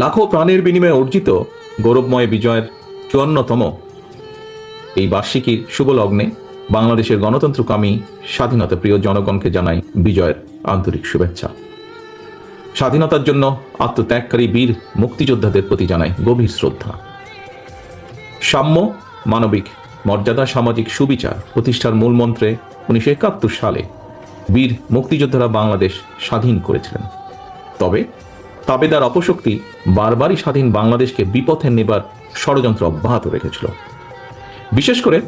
লাখো প্রাণের বিনিময়ে অর্জিত গৌরবময় বিজয়ের চুয়ান্নতম এই বার্ষিকীর শুভ লগ্নে বাংলাদেশের গণতন্ত্রকামী স্বাধীনতা প্রিয় জনগণকে জানাই বিজয়ের আন্তরিক শুভেচ্ছা। স্বাধীনতার জন্য আত্মত্যাগকারী বীর মুক্তিযোদ্ধাদের প্রতি জানাই গভীর শ্রদ্ধা। সাম্য, মানবিক মর্যাদা, সামাজিক সুবিচার প্রতিষ্ঠার মূল মন্ত্রে উনিশশো একাত্তর সালে বীর মুক্তিযোদ্ধারা বাংলাদেশ স্বাধীন করেছিলেন। তবে তাবেদার অপশক্তি বারবারই স্বাধীন বাংলাদেশকে বিপথে নেবার ষড়যন্ত্র অব্যাহত রেখেছিল। বিশেষ করে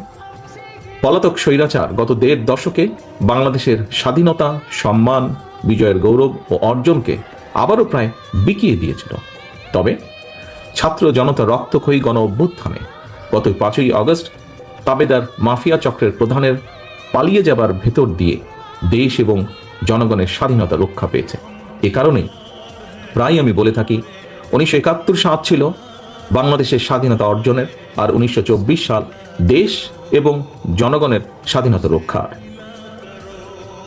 পলাতক স্বৈরাচার গত দেড় দশকে বাংলাদেশের স্বাধীনতা, সম্মান, বিজয়ের গৌরব ও অর্জনকে আবারও প্রায় বিকিয়ে দিয়েছিল। তবে ছাত্র জনতা রক্তক্ষয়ী গণ অভ্যুত্থানে গত পাঁচই আগস্ট তাবেদার মাফিয়া চক্রের প্রধানের পালিয়ে যাবার ভেতর দিয়ে দেশ এবং জনগণের স্বাধীনতা রক্ষা পেয়েছে। এ কারণেই প্রায় আমি বলে থাকি, উনিশশো একাত্তর সাল ছিল বাংলাদেশের স্বাধীনতা অর্জনের আর উনিশশো চব্বিশ সাল দেশ এবং জনগণের স্বাধীনতা রক্ষার।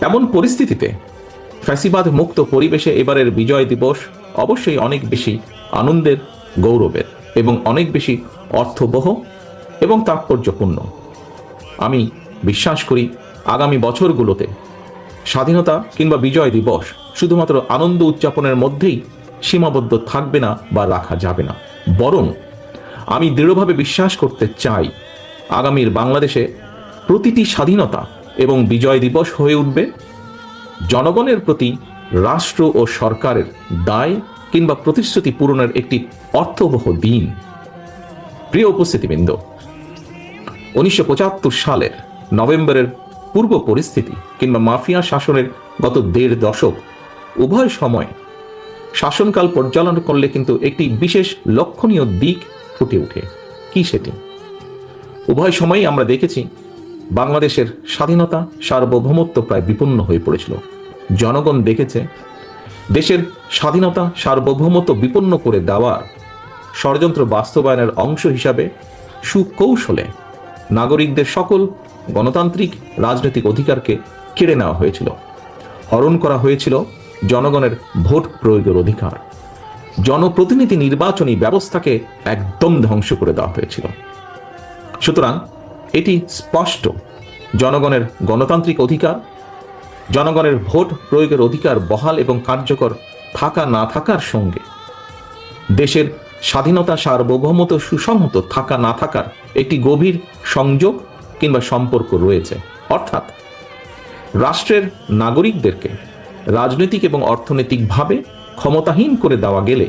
এমন পরিস্থিতিতে ফ্যাসিবাদ মুক্ত পরিবেশে এবারের বিজয় দিবস অবশ্যই অনেক বেশি আনন্দের, গৌরবের এবং অনেক বেশি অর্থবহ এবং তাৎপর্যপূর্ণ। আমি বিশ্বাস করি আগামী বছরগুলোতে স্বাধীনতা কিংবা বিজয় দিবস শুধুমাত্র আনন্দ উদযাপনের মধ্যেই সীমাবদ্ধ থাকবে না বা রাখা যাবে না। বরং আমি দৃঢ়ভাবে বিশ্বাস করতে চাই, আগামীর বাংলাদেশে প্রতিটি স্বাধীনতা এবং বিজয় দিবস হয়ে উঠবে। জনগণের প্রতি রাষ্ট্র ও সরকারের দায় কিংবা প্রতিশ্রুতি পূরণের একটি অর্থবহ দিন। প্রিয় উপস্থিতিবৃন্দ, উনিশশো পঁচাত্তর সালের নভেম্বরের পূর্ব পরিস্থিতি কিংবা মাফিয়া শাসনের গত দেড় দশক উভয় সময় শাসনকাল পর্যালোচনা করলে কিন্তু একটি বিশেষ লক্ষণীয় দিক ফুটে ওঠে। কি সেটি? উভয় সময়ই আমরা দেখেছি বাংলাদেশের স্বাধীনতা সার্বভৌমত্ব প্রায় বিপন্ন হয়ে পড়েছিল। জনগণ দেখেছে দেশের স্বাধীনতা সার্বভৌমত্ব বিপন্ন করে দেওয়ার ষড়যন্ত্র বাস্তবায়নের অংশ হিসাবে সুকৌশলে নাগরিকদের সকল গণতান্ত্রিক রাজনৈতিক অধিকারকে কেড়ে নেওয়া হয়েছিল। হরণ করা হয়েছিল জনগণের ভোট প্রয়োগের অধিকার। জনপ্রতিনিধি নির্বাচনী ব্যবস্থাকে একদম ধ্বংস করে দেওয়া হয়েছিল। সুতরাং এটি স্পষ্ট। জনগণের গণতান্ত্রিক অধিকার, জনগণের ভোট প্রয়োগের অধিকার বহাল এবং কার্যকর থাকা না থাকার সঙ্গে দেশের স্বাধীনতা সার্বভৌমত্ব সুসংহত থাকা না থাকার একটি গভীর সংযোগ কিংবা সম্পর্ক রয়েছে। অর্থাৎ রাষ্ট্রের নাগরিকদেরকে রাজনৈতিক এবং অর্থনৈতিকভাবে ক্ষমতাহীন করে দেওয়া গেলে